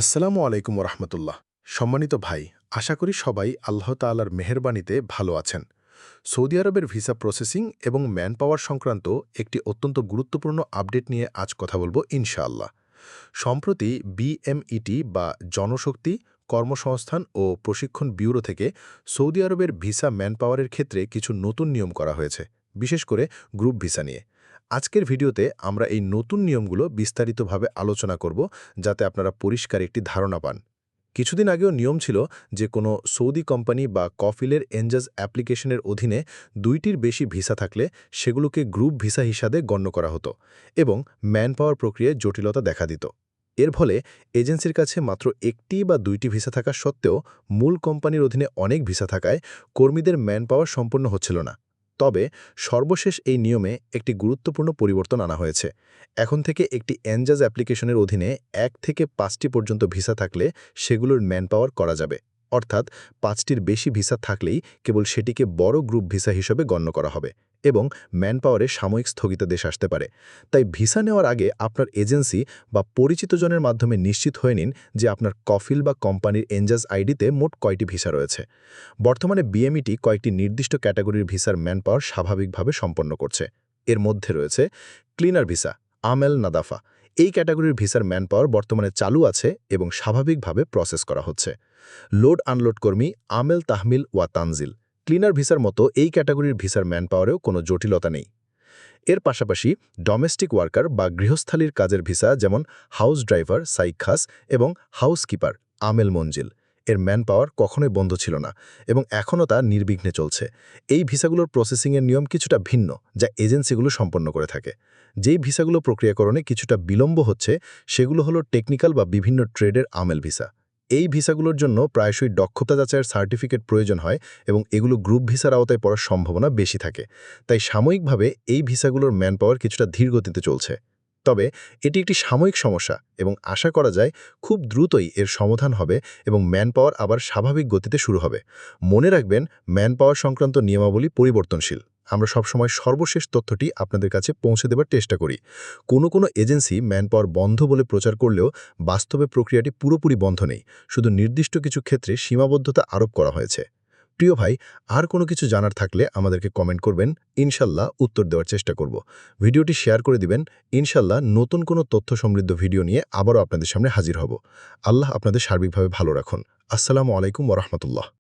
আসসালামু আলাইকুম রহমতুল্লাহ সম্মানিত ভাই, আশা করি সবাই আল্লাহ তাল্লার মেহরবানিতে ভালো আছেন। সৌদি আরবের ভিসা প্রসেসিং এবং ম্যান পাওয়ার সংক্রান্ত একটি অত্যন্ত গুরুত্বপূর্ণ আপডেট নিয়ে আজ কথা বলব ইনশাআল্লাহ। সম্প্রতি বিএমইটি বা জনশক্তি, কর্মসংস্থান ও প্রশিক্ষণ ব্যুরো থেকে সৌদি আরবের ভিসা ম্যান পাওয়ারের ক্ষেত্রে কিছু নতুন নিয়ম করা হয়েছে, বিশেষ করে গ্রুপ ভিসা নিয়ে। আজকের ভিডিওতে আমরা এই নতুন নিয়মগুলো বিস্তারিতভাবে আলোচনা করব, যাতে আপনারা পরিষ্কার একটি ধারণা পান। কিছুদিন আগেও নিয়ম ছিল যে কোনো সৌদি কোম্পানি বা কফিলের এনজাজ অ্যাপ্লিকেশনের অধীনে দুইটির বেশি ভিসা থাকলে সেগুলোকে গ্রুপ ভিসা হিসাবে গণ্য করা হতো এবং ম্যান পাওয়ার প্রক্রিয়ায় জটিলতা দেখা দিত। এর ফলে এজেন্সির কাছে মাত্র একটি বা দুইটি ভিসা থাকা সত্ত্বেও মূল কোম্পানির অধীনে অনেক ভিসা থাকায় কর্মীদের ম্যান পাওয়ার সম্পন্ন হচ্ছিল না। সর্বশেষ এই নিয়মে একটি গুরুত্বপূর্ণ পরিবর্তন আনা হয়েছে। এখন থেকে একটি এনজাজ অ্যাপ্লিকেশনের অধীনে এক থেকে পাঁচটি পর্যন্ত ভিসা থাকলে সেগুলোর ম্যান পাওয়ার করা যাবে। অর্থাৎ পাঁচটির বেশি ভিসা থাকলেই কেবল সেটিকে বড় গ্রুপ ভিসা হিসেবে গণ্য করা হবে এবং ম্যান পাওয়ারে সাময়িক স্থগিতাদেশ আসতে পারে। তাই ভিসা নেওয়ার আগে আপনার এজেন্সি বা পরিচিতজনের মাধ্যমে নিশ্চিত হয়ে নিন যে আপনার কফিল বা কোম্পানির এনজাজ আইডিতে মোট কয়টি ভিসা রয়েছে। বর্তমানে বিএমইটি কয়েকটি নির্দিষ্ট ক্যাটাগরির ভিসার ম্যান পাওয়ার স্বাভাবিকভাবে সম্পন্ন করছে। এর মধ্যে রয়েছে ক্লিনার ভিসা, আমেল নাদাফা এই ক্যাটাগরির ভিসার ম্যান পাওয়ার বর্তমানে চালু আছে এবং স্বাভাবিকভাবে প্রসেস করা হচ্ছে। লোড আনলোড কর্মী আমেল তাহমিল ওয়া তানজিল। ক্লিনার ভিসার মতো এই ক্যাটাগরির ভিসার ম্যান পাওয়ারেও কোনো জটিলতা নেই। এর পাশাপাশি ডোমেস্টিক ওয়ার্কার বা গৃহস্থালীর কাজের ভিসা যেমন হাউস ড্রাইভার সাইখাস এবং হাউসকিপার আমেল মঞ্জিল। এর ম্যান পাওয়ার কখনোই বন্ধ ছিল না এবং এখনও তা নির্বিঘ্নে চলছে। এই ভিসাগুলোর প্রসেসিংয়ের নিয়ম কিছুটা ভিন্ন, যা এজেন্সিগুলো সম্পন্ন করে থাকে। যেই ভিসাগুলো প্রক্রিয়াকরণে কিছুটা বিলম্ব হচ্ছে, সেগুলো হলো টেকনিক্যাল বা বিভিন্ন ট্রেডের আমেল ভিসা। এই ভিসাগুলোর জন্য প্রায়শই দক্ষতা যাচাইয়ের সার্টিফিকেট প্রয়োজন হয় এবং এগুলো গ্রুপ ভিসার আওতায় পড়ার সম্ভাবনা বেশি থাকে। তাই সাময়িকভাবে এই ভিসাগুলোর ম্যান পাওয়ার কিছুটা ধীরগতিতে চলছে। তবে এটি একটি সাময়িক সমস্যা এবং আশা করা যায় খুব দ্রুতই এর সমাধান হবে এবং ম্যান পাওয়ার আবার স্বাভাবিক গতিতে শুরু হবে। মনে রাখবেন ম্যান পাওয়ার সংক্রান্ত নিয়মাবলী পরিবর্তনশীল। আমরা সবসময় সর্বশেষ তথ্যটি আপনাদের কাছে পৌঁছে দেবার চেষ্টা করি। কোনো কোনো এজেন্সি ম্যান পাওয়ার বন্ধ বলে প্রচার করলেও বাস্তবে প্রক্রিয়াটি পুরোপুরি বন্ধ নেই। শুধু নির্দিষ্ট কিছু ক্ষেত্রে সীমাবদ্ধতা আরোপ করা হয়েছে। প্রিয় ভাই, আর কোনো কিছু জানার থাকলে আমাদেরকে কমেন্ট করবেন, ইনশাল্লাহ উত্তর দেওয়ার চেষ্টা করব। ভিডিওটি শেয়ার করে দিবেন, ইনশাল্লাহ নতুন কোনো তথ্য সমৃদ্ধ ভিডিও নিয়ে আবারও আপনাদের সামনে হাজির হব। আল্লাহ আপনাদের সার্বিকভাবে ভালো রাখুন। আসসালামু আলাইকুম ওরহমতুল্লাহ